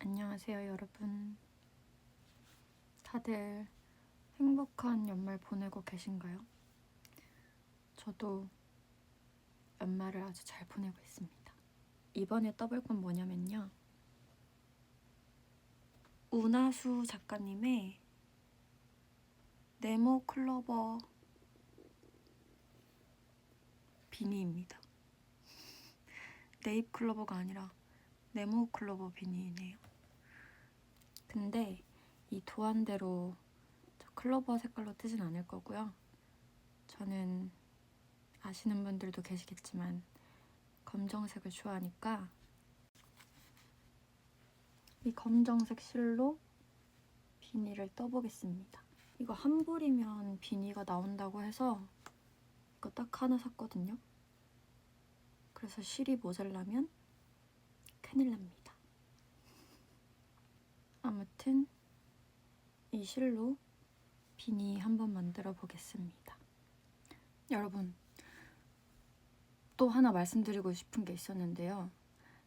안녕하세요, 여러분. 다들 행복한 연말 보내고 계신가요? 저도 연말을 아주 잘 보내고 있습니다. 이번에 떠볼 건 뭐냐면요. 우나수 작가님의 네모 클로버 비니입니다. 네잎 클로버가 아니라 네모 클로버 비니네요. 근데 이 도안대로 저 클로버 색깔로 뜨진 않을 거고요. 저는 아시는 분들도 계시겠지만 검정색을 좋아하니까 이 검정색 실로 비니를 떠보겠습니다. 이거 한 불이면 비니가 나온다고 해서 이거 딱 하나 샀거든요. 그래서 실이 모자라면 큰일 납니다. 아무튼 이 실로 비니 한번 만들어 보겠습니다. 여러분, 또 하나 말씀드리고 싶은 게 있었는데요.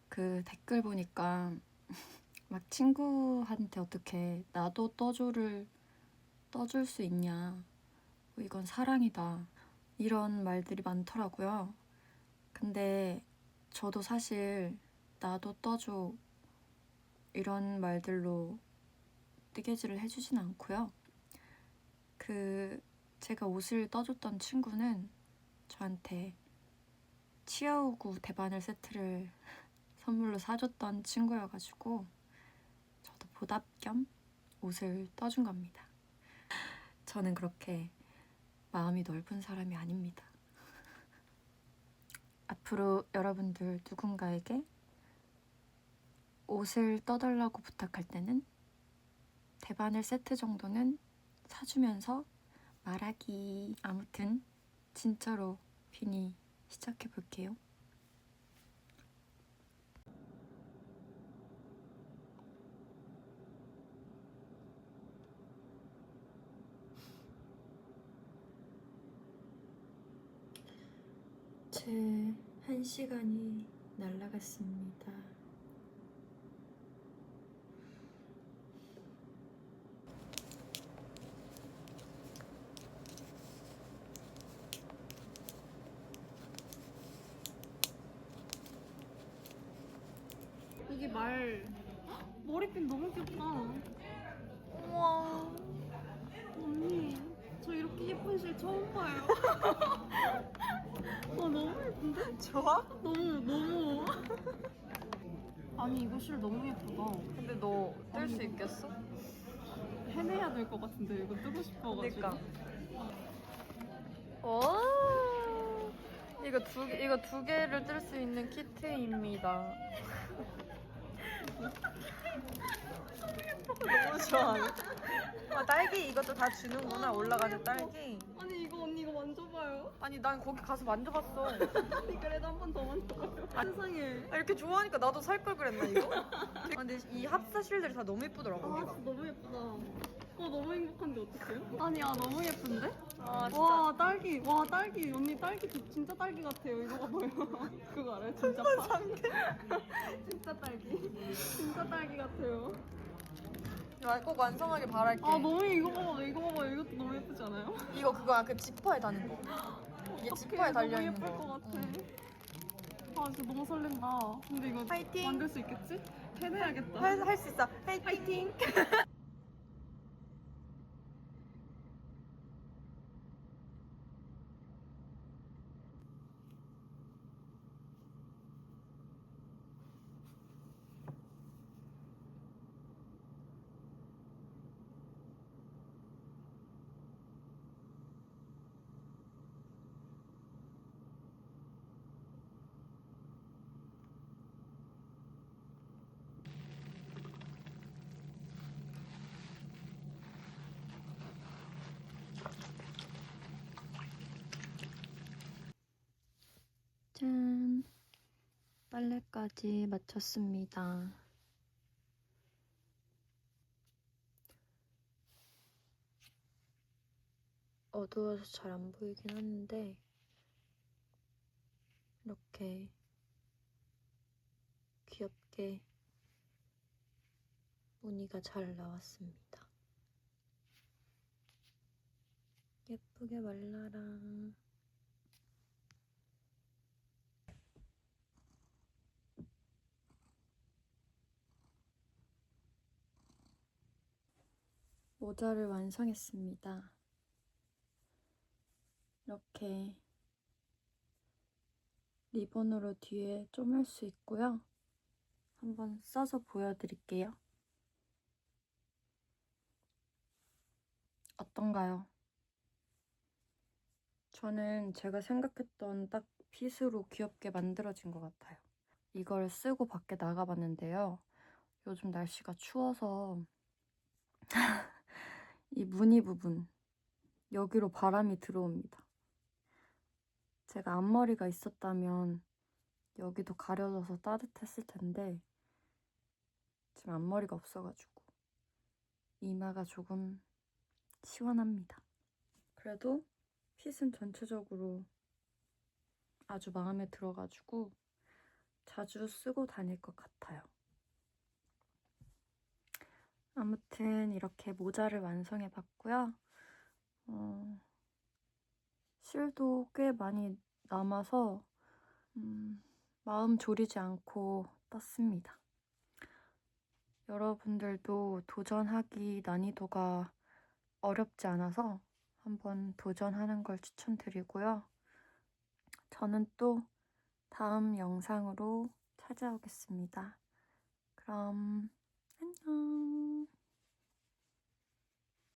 그 댓글 보니까 막 친구한테 어떻게 나도 떠줘를 떠줄 수 있냐. 뭐 이건 사랑이다. 이런 말들이 많더라고요. 근데 저도 사실 나도 떠줘 이런 말들로 뜨개질을 해주진 않고요. 그 제가 옷을 떠줬던 친구는 저한테 치아우구 대바늘 세트를 선물로 사줬던 친구여가지고 저도 보답 겸 옷을 떠준 겁니다. 저는 그렇게 마음이 넓은 사람이 아닙니다. 앞으로 여러분들 누군가에게 옷을 떠달라고 부탁할 때는 대바늘 세트 정도는 사주면서 말하기. 아무튼 진짜로 비니 시작해 볼게요. 제한 시간이 날라갔습니다. 말 머리핀 너무 귀엽다. 우와. 언니, 저 이렇게 예쁜 실 처음 봐요. 와 너무 예쁜데? 좋아? 너무 너무. 아니 이거 실 너무 예쁘다. 근데 너 뜰 수 있겠어? 해내야 될 것 같은데 이거 뜨고 싶어가지고. 그니까. 오. 이거 두 개- 이거 두 개를 뜰 수 있는 키트입니다. 너무 좋아하네. 아, 딸기 이것도 다 주는구나 올라가는 딸기. 아니 이거 언니 이거 만져봐요. 아니 난 거기 가서 만져봤어. 아니 그래도 한 번 더 만져봐요. 세상에. 아, 이렇게 좋아하니까 나도 살 걸 그랬나 이거? 아, 근데 이 합사 실들이 다 너무 예쁘더라고. 아 진짜 너무 예쁘다. 어 너무 행복한데 어떡해요? 아니야 너무 예쁜데? 아 딸기 와 딸기 언니 딸기 저- 진짜 딸기 같아요 이거 봐봐요 그거 알아요 진짜 파 진짜 딸기 진짜 딸기 같아요 아, 꼭 완성하길 바랄게. 아 너무 이거 봐봐 이거 봐봐 이것도 너무 예쁘지 않아요? 이거 그거야 그 지퍼에 다는 거. 이게 지퍼에 달려 있는 예쁠 거. 것 같아 응. 아 진짜 너무 설렌다 근데 이거 파이팅! 만들 수 있겠지? 해내야겠다 할 수 있어. 파이팅 짠! 빨래까지 마쳤습니다. 어두워서 잘 안 보이긴 하는데, 이렇게 귀엽게 무늬가 잘 나왔습니다. 예쁘게 말라라. 모자를 완성했습니다. 이렇게 리본으로 뒤에 쪼맬 수 있고요. 한번 써서 보여드릴게요. 어떤가요? 저는 제가 생각했던 딱 핏으로 귀엽게 만들어진 것 같아요. 이걸 쓰고 밖에 나가봤는데요. 요즘 날씨가 추워서 이 무늬 부분 여기로 바람이 들어옵니다. 제가 앞머리가 있었다면 여기도 가려져서 따뜻했을 텐데 지금 앞머리가 없어가지고 이마가 조금 시원합니다. 그래도 핏은 전체적으로 아주 마음에 들어가지고 자주 쓰고 다닐 것 같아요. 아무튼 이렇게 모자를 완성해 봤고요. 어, 실도 꽤 많이 남아서 음, 마음 졸이지 않고 떴습니다. 여러분들도 도전하기 난이도가 어렵지 않아서 한번 도전하는 걸 추천드리고요. 저는 또 다음 영상으로 찾아오겠습니다. 그럼 안녕.